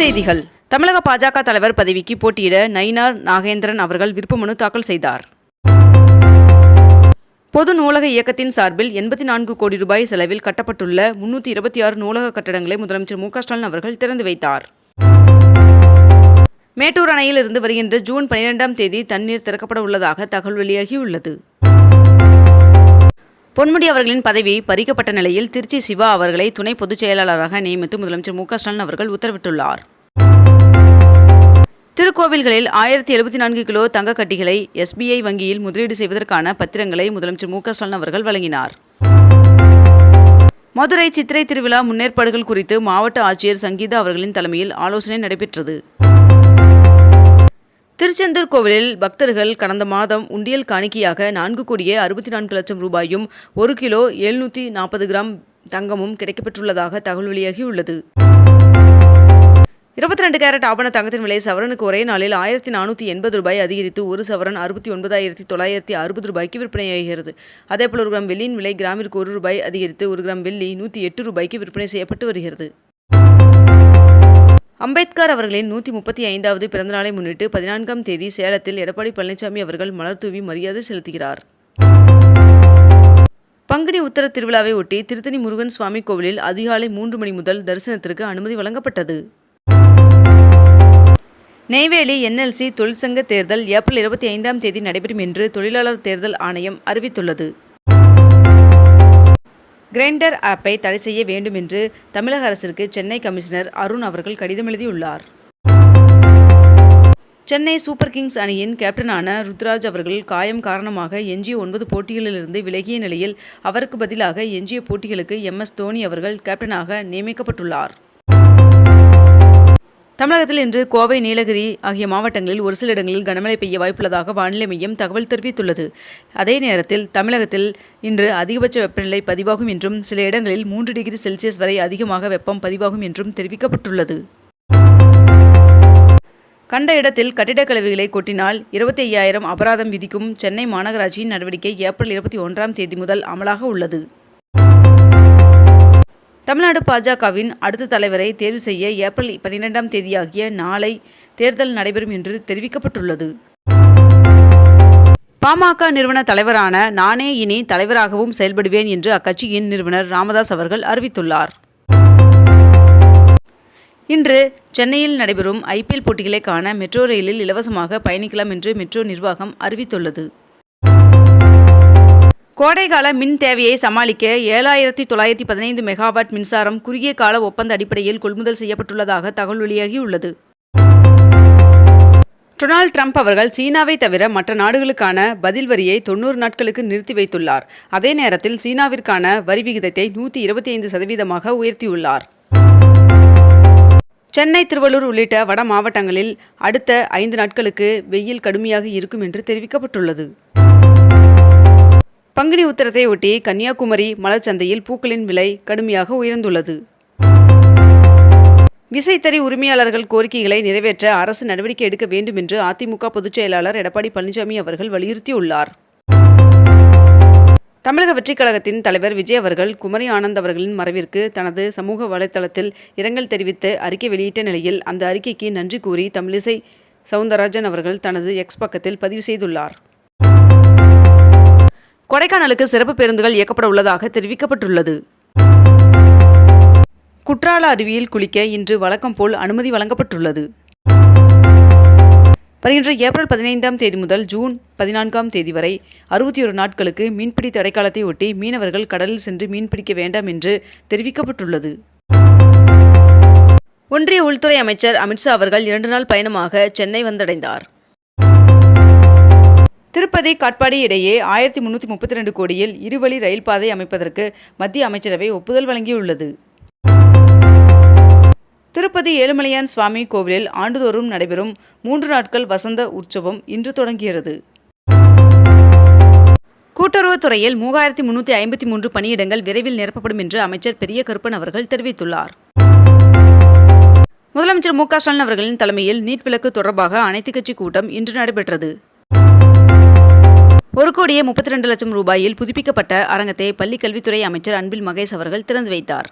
செய்திகள். தமிழக பாஜக தலைவர் பதவிக்கு போட்டியிட நயினார் நாகேந்திரன் அவர்கள் விருப்பமனு தாக்கல் செய்தார். பொது நூலக இயக்கத்தின் சார்பில் எண்பத்தி நான்கு கோடி ரூபாய் செலவில் கட்டப்பட்டுள்ள முன்னூற்றி இருபத்தி ஆறு நூலக கட்டடங்களை முதலமைச்சர் மு ஸ்டாலின் அவர்கள் திறந்து வைத்தார். மேட்டூர் அணையில் இருந்து வருகின்ற ஜூன் பனிரெண்டாம் தேதி தண்ணீர் திறக்கப்பட உள்ளதாக தகவல் வெளியாகியுள்ளது. பொன்முடி அவர்களின் பதவி பறிக்கப்பட்ட நிலையில் திருச்சி சிவா அவர்களை துணை பொதுச் செயலாளராக நியமித்து முதலமைச்சர் மு ஸ்டாலின் அவர்கள் உத்தரவிட்டுள்ளார். திருக்கோவில்களில் ஆயிரத்தி எழுபத்தி நான்கு கிலோ தங்க கட்டிகளை எஸ்பிஐ வங்கியில் முதலீடு செய்வதற்கான பத்திரங்களை முதலமைச்சர் மு க ஸ்டாலின் அவர்கள் வழங்கினார். மதுரை சித்திரை திருவிழா முன்னேற்பாடுகள் குறித்து மாவட்ட ஆட்சியர் சங்கீதா அவர்களின் தலைமையில் ஆலோசனை நடைபெற்றது. திருச்செந்தூர் கோவிலில் பக்தர்கள் கடந்த மாதம் உண்டியல் காணிக்கையாக நான்கு கோடியே அறுபத்தி நான்கு லட்சம் ரூபாயும் ஒரு கிலோ எழுநூற்றி நாற்பது கிராம் தங்கமும் கிடைக்கப்பெற்றுள்ளதாக தகவல் வெளியாகியுள்ளது. இருபத்தி ரெண்டு கேரட் ஆபண தங்கத்தின் விலை சவரனுக்கு ஒரே நாளில் ஆயிரத்தி நானூற்றி எண்பது ரூபாய் அதிகரித்து ஒரு சவரன் அறுபத்தி ஒன்பதாயிரத்தி தொள்ளாயிரத்தி அறுபது ரூபாய்க்கு விற்பனையாகிறது அதேபோல் ஒரு கிராம் வெள்ளியின் விலை கிராமிற்கு ஒரு ரூபாய் அதிகரித்து ஒரு கிராம் வெள்ளி நூற்றி எட்டு ரூபாய்க்கு விற்பனை செய்யப்பட்டு வருகிறது. அம்பேத்கர் அவர்களின் நூற்றி முப்பத்தி ஐந்தாவது பிறந்தநாளை முன்னிட்டு பதினான்காம் தேதி சேலத்தில் எடப்பாடி பழனிசாமி அவர்கள் மலர் தூவி மரியாதை செலுத்துகிறார். பங்குனி உத்தர திருவிழாவை ஒட்டி திருத்தணி முருகன் சுவாமி கோவிலில் அதிகாலை மூன்று மணி முதல் தரிசனத்திற்கு அனுமதி வழங்கப்பட்டது. நெய்வேலி என்எல்சி தொழிற்சங்க தேர்தல் ஏப்ரல் இருபத்தி ஐந்தாம் தேதி நடைபெறும் என்று தொழிலாளர் தேர்தல் ஆணையம் அறிவித்துள்ளது. கிரைண்டர் ஆப்பை தடை செய்ய வேண்டும் என்று தமிழக அரசிற்கு சென்னை கமிஷனர் அருண் அவர்கள் கடிதம் எழுதியுள்ளார். சென்னை சூப்பர் கிங்ஸ் அணியின் கேப்டனான ருத்ராஜ் அவர்கள் காயம் காரணமாக எஞ்சிய ஒன்பது போட்டிகளிலிருந்து விலகிய நிலையில் அவருக்கு பதிலாக எஞ்சிய போட்டிகளுக்கு எம் எஸ் தோனி அவர்கள் கேப்டனாக நியமிக்கப்பட்டுள்ளார். தமிழகத்தில் இன்று கோவை நீலகிரி ஆகிய மாவட்டங்களில் ஒரு சில இடங்களில் கனமழை பெய்ய வாய்ப்புள்ளதாக வானிலை மையம் தகவல் தெரிவித்துள்ளது. அதே நேரத்தில் தமிழகத்தில் இன்று அதிகபட்ச வெப்பநிலை பதிவாகும் என்றும் சில இடங்களில் மூன்று டிகிரி செல்சியஸ் வரை அதிகமாக வெப்பம் பதிவாகும் என்றும் தெரிவிக்கப்பட்டுள்ளது. கண்ட இடத்தில் கட்டிடக் கழிவுகளை கொட்டினால் இருபத்தி ஐயாயிரம் அபராதம் விதிக்கும் சென்னை மாநகராட்சியின் நடவடிக்கை ஏப்ரல் இருபத்தி ஒன்றாம் தேதி முதல் அமலாக உள்ளது. தமிழ்நாடு பாஜகவின் அடுத்த தலைவரை தேர்வு செய்ய ஏப்ரல் பன்னிரெண்டாம் தேதியாகிய நாளை தேர்தல் நடைபெறும் என்று தெரிவிக்கப்பட்டுள்ளது. பாமக நிறுவன தலைவரான நானே இனி தலைவராகவும் செயல்படுவேன் என்று அக்கட்சியின் நிறுவனர் ராமதாஸ் அவர்கள் அறிவித்துள்ளார். இன்று சென்னையில் நடைபெறும் ஐபிஎல் போட்டிகளை காண மெட்ரோ ரயிலில் இலவசமாக பயணிக்கலாம் என்று மெட்ரோ நிர்வாகம் அறிவித்துள்ளது. கோடைகால மின் தேவையை சமாளிக்க ஏழாயிரத்தி தொள்ளாயிரத்தி பதினைந்து மெகாவாட் மின்சாரம் குறுகிய கால ஒப்பந்த அடிப்படையில் கொள்முதல் செய்யப்பட்டுள்ளதாக தகவல் வெளியாகியுள்ளது. டொனால்ட் ட்ரம்ப் அவர்கள் சீனாவை தவிர மற்ற நாடுகளுக்கான பதில் வரியை தொண்ணூறு நாட்களுக்கு நிறுத்தி வைத்துள்ளார். அதே நேரத்தில் சீனாவிற்கான வரி விகிதத்தை நூற்றி இருபத்தி ஐந்து சதவீதமாக உயர்த்தியுள்ளார். சென்னை திருவள்ளூர் உள்ளிட்ட வட மாவட்டங்களில் அடுத்த ஐந்து நாட்களுக்கு வெயில் கடுமையாக இருக்கும் என்று தெரிவிக்கப்பட்டுள்ளது. பங்குனி உத்தரத்தை ஒட்டி கன்னியாகுமரி மலர்ச்சந்தையில் பூக்களின் விலை கடுமையாக உயர்ந்துள்ளது. விசைத்தறி உரிமையாளர்கள் கோரிக்கைகளை நிறைவேற்ற அரசு நடவடிக்கை எடுக்க வேண்டும் என்று அதிமுக பொதுச் செயலாளர் எடப்பாடி பழனிசாமி அவர்கள் வலியுறுத்தியுள்ளார். தமிழக வெற்றிக் கழகத்தின் தலைவர் விஜய் அவர்கள் குமரி ஆனந்த் அவர்களின் மறைவிற்கு தனது சமூக வலைதளத்தில் இரங்கல் தெரிவித்து அறிக்கை வெளியிட்ட நிலையில் அந்த அறிக்கைக்கு நன்றி கூறி தமிழிசை சவுந்தரராஜன் அவர்கள் தனது எக்ஸ் பக்கத்தில் பதிவு செய்துள்ளார். கொடைக்கானலுக்கு சிறப்பு பேருந்துகள் இயக்கப்பட உள்ளதாக தெரிவிக்கப்பட்டுள்ளது. குற்றால அருவியில் குளிக்க இன்று வழக்கம் போல் அனுமதி வழங்கப்பட்டுள்ளது. வருகின்ற ஏப்ரல் பதினைந்தாம் தேதி முதல் ஜூன் பதினான்காம் தேதி வரை அறுபத்தி ஒரு நாட்களுக்கு மீன்பிடி தடைக்காலத்தை ஒட்டி மீனவர்கள் கடலில் சென்று மீன்பிடிக்க வேண்டாம் என்று தெரிவிக்கப்பட்டுள்ளது. ஒன்றிய உள்துறை அமைச்சர் அமித்ஷா அவர்கள் இரண்டு நாள் பயணமாக சென்னை வந்தடைந்தார். திருப்பதி காட்பாடி இடையே ஆயிரத்தி முன்னூற்றி முப்பத்தி ரெண்டு கோடியில் இருவழி ரயில் பாதை அமைப்பதற்கு மத்திய அமைச்சரவை ஒப்புதல் வழங்கியுள்ளது. திருப்பதி ஏழுமலையான் சுவாமி கோவிலில் ஆண்டுதோறும் நடைபெறும் மூன்று நாட்கள் வசந்த உற்சவம் இன்று தொடங்கியது. கூட்டுறவுத்துறையில் மூவாயிரத்தி முன்னூற்றி ஐம்பத்தி மூன்று பணியிடங்கள் விரைவில் நிரப்பப்படும் என்று அமைச்சர் பெரிய கருப்பன் அவர்கள் தெரிவித்துள்ளார். முதலமைச்சர் மு க ஸ்டாலின் அவர்களின் தலைமையில் நீட் விலக்கு தொடர்பாக அனைத்துக் கட்சி கூட்டம் இன்று நடைபெற்றது. ஒரு கோடியே முப்பத்தி ரெண்டு லட்சம் ரூபாயில் புதுப்பிக்கப்பட்ட அரங்கத்தை பள்ளிக் கல்வித்துறை அமைச்சர் அன்பில் மகேஷ் அவர்கள் திறந்து வைத்தார்.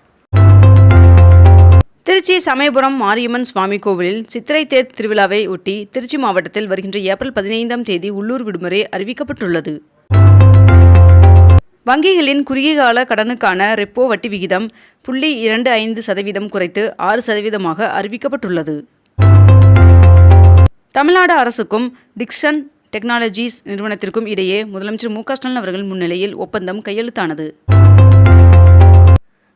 திருச்சி சமயபுரம் மாரியம்மன் சுவாமி கோவிலில் சித்திரை தேர் திருவிழாவை ஒட்டி திருச்சி மாவட்டத்தில் வருகின்ற ஏப்ரல் பதினைந்தாம் தேதி உள்ளூர் விடுமுறை அறிவிக்கப்பட்டுள்ளது. வங்கிகளின் குறுகிய கால கடனுக்கான ரெப்போ வட்டி விகிதம் புள்ளி இரண்டு ஐந்து சதவீதம் குறைத்து ஆறு சதவீதமாக அறிவிக்கப்பட்டுள்ளது. தமிழ்நாடு அரசுக்கும் டிக்ஷன் டெக்னாலஜிஸ் நிறுவனத்திற்கும் இடையே முதலமைச்சர் மு க ஸ்டாலின் அவர்கள் முன்னிலையில் ஒப்பந்தம் கையெழுத்தானது.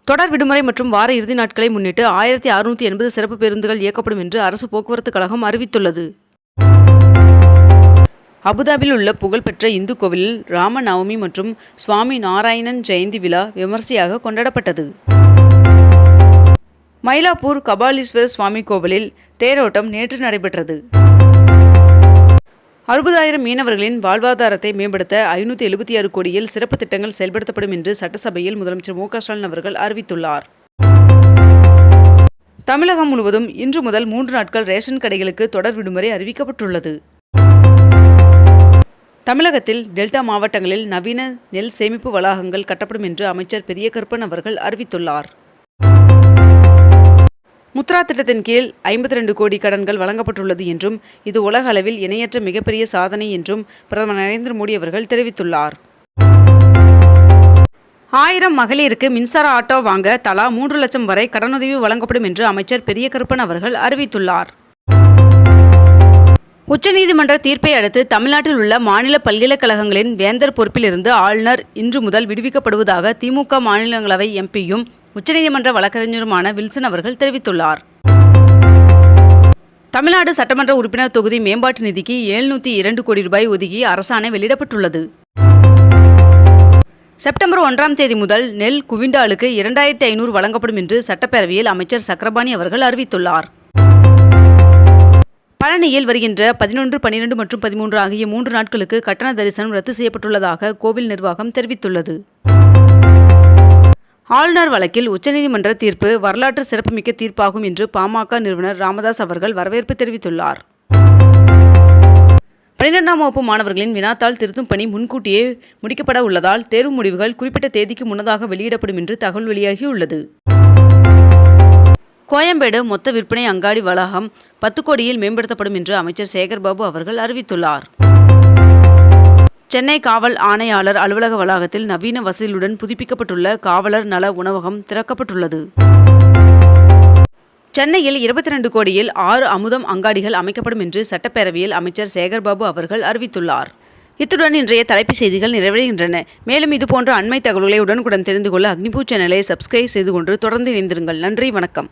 தொடர் விடுமுறை மற்றும் வார இறுதி நாட்களை முன்னிட்டு ஆயிரத்தி அறுநூற்றி எண்பது சிறப்பு பேருந்துகள் இயக்கப்படும் என்று அரசு போக்குவரத்து கழகம் அறிவித்துள்ளது. அபுதாபியில் உள்ள புகழ்பெற்ற இந்து கோவிலில் ராம நவமி மற்றும் சுவாமி நாராயணன் ஜெயந்தி விழா விமர்சையாக கொண்டாடப்பட்டது. மயிலாப்பூர் கபாலீஸ்வரர் சுவாமி கோவிலில் தேரோட்டம் நேற்று நடைபெற்றது. அறுபதாயிரம் மீனவர்களின் வாழ்வாதாரத்தை மேம்படுத்த ஐநூற்றி எழுபத்தி ஆறு கோடியில் சிறப்பு திட்டங்கள் செயல்படுத்தப்படும் என்று சட்டசபையில் முதலமைச்சர் மு ஸ்டாலின் அவர்கள் அறிவித்துள்ளார். தமிழகம் முழுவதும் இன்று முதல் மூன்று நாட்கள் ரேஷன் கடைகளுக்கு தொடர் விடுமுறை அறிவிக்கப்பட்டுள்ளது. தமிழகத்தில் டெல்டா மாவட்டங்களில் நவீன நெல் சேமிப்பு வளாகங்கள் கட்டப்படும் என்று அமைச்சர் பெரிய கருப்பன் அவர்கள் அறிவித்துள்ளார். முத்ரா திட்டத்தின் கீழ் ஐம்பத்தி ரெண்டு கோடி கடன்கள் வழங்கப்பட்டுள்ளது என்றும் இது உலக அளவில் இணையற்ற மிகப்பெரிய சாதனை என்றும் பிரதமர் நரேந்திர மோடி அவர்கள் தெரிவித்துள்ளார். ஆயிரம் மகளிருக்கு மின்சார ஆட்டோ வாங்க தலா மூன்று லட்சம் வரை கடனுதவி வழங்கப்படும் என்று அமைச்சர் பெரிய கருப்பன் அவர்கள் அறிவித்துள்ளார். உச்சநீதிமன்ற தீர்ப்பை அடுத்து தமிழ்நாட்டில் உள்ள மாநில பல்கலைக்கழகங்களின் வேந்தர் பொறுப்பிலிருந்து ஆளுநர் இன்று முதல் விடுவிக்கப்படுவதாக திமுக மாநிலங்களவை எம்பியும் உச்சநீதிமன்ற வழக்கறிஞருமான வில்சன் அவர்கள் தெரிவித்துள்ளார். தமிழ்நாடு சட்டமன்ற உறுப்பினர் தொகுதி மேம்பாட்டு நிதிக்கு எழுநூற்றி இரண்டு கோடி ரூபாய் ஒதுக்கி அரசாணை வெளியிடப்பட்டுள்ளது. செப்டம்பர் ஒன்றாம் தேதி முதல் நெல் குவிண்டாலுக்கு இரண்டாயிரத்தி ஐநூறு வழங்கப்படும் என்று சட்டப்பேரவையில் அமைச்சர் சக்கரபாணி அவர்கள் அறிவித்துள்ளார். பழனியில் வருகின்ற பதினொன்று பன்னிரண்டு மற்றும் பதிமூன்று ஆகிய மூன்று நாட்களுக்கு கட்டண தரிசனம் ரத்து செய்யப்பட்டுள்ளதாக கோவில் நிர்வாகம் தெரிவித்துள்ளது. ஆளுநர் வழக்கில் உச்சநீதிமன்ற தீர்ப்பு வரலாற்று சிறப்புமிக்க தீர்ப்பாகும் என்று பாமக நிறுவனர் ராமதாஸ் அவர்கள் வரவேற்பு தெரிவித்துள்ளார். பனிரெண்டாம் வகுப்பு மாணவர்களின் வினாத்தாள் திருத்தும் பணி முன்கூட்டியே முடிக்கப்பட உள்ளதால் தேர்வு முடிவுகள் குறிப்பிட்ட தேதிக்கு முன்னதாக வெளியிடப்படும் என்று தகவல் வெளியாகியுள்ளது. கோயம்பேடு மொத்த விற்பனை அங்காடி வளாகம் பத்து கோடியில் மேம்படுத்தப்படும் என்று அமைச்சர் சேகர்பாபு அவர்கள் அறிவித்துள்ளார். சென்னை காவல் ஆணையாளர் அலுவலக வளாகத்தில் நவீன வசதிகளுடன் புதுப்பிக்கப்பட்டுள்ள காவலர் நல உணவகம் திறக்கப்பட்டுள்ளது. சென்னையில் இருபத்தி ரெண்டு கோடியில் ஆறு அமுதம் அங்காடிகள் அமைக்கப்படும் என்று சட்டப்பேரவையில் அமைச்சர் சேகர்பாபு அவர்கள் அறிவித்துள்ளார். இத்துடன் இன்றைய தலைப்புச் செய்திகள் நிறைவடைகின்றன. மேலும் இதுபோன்ற அண்மை தகவல்களை உடனுக்குடன் தெரிந்து கொள்ள அக்னிபூ சேனலை சப்ஸ்கிரைப் செய்து கொண்டு தொடர்ந்து இணைந்திருங்கள். நன்றி வணக்கம்.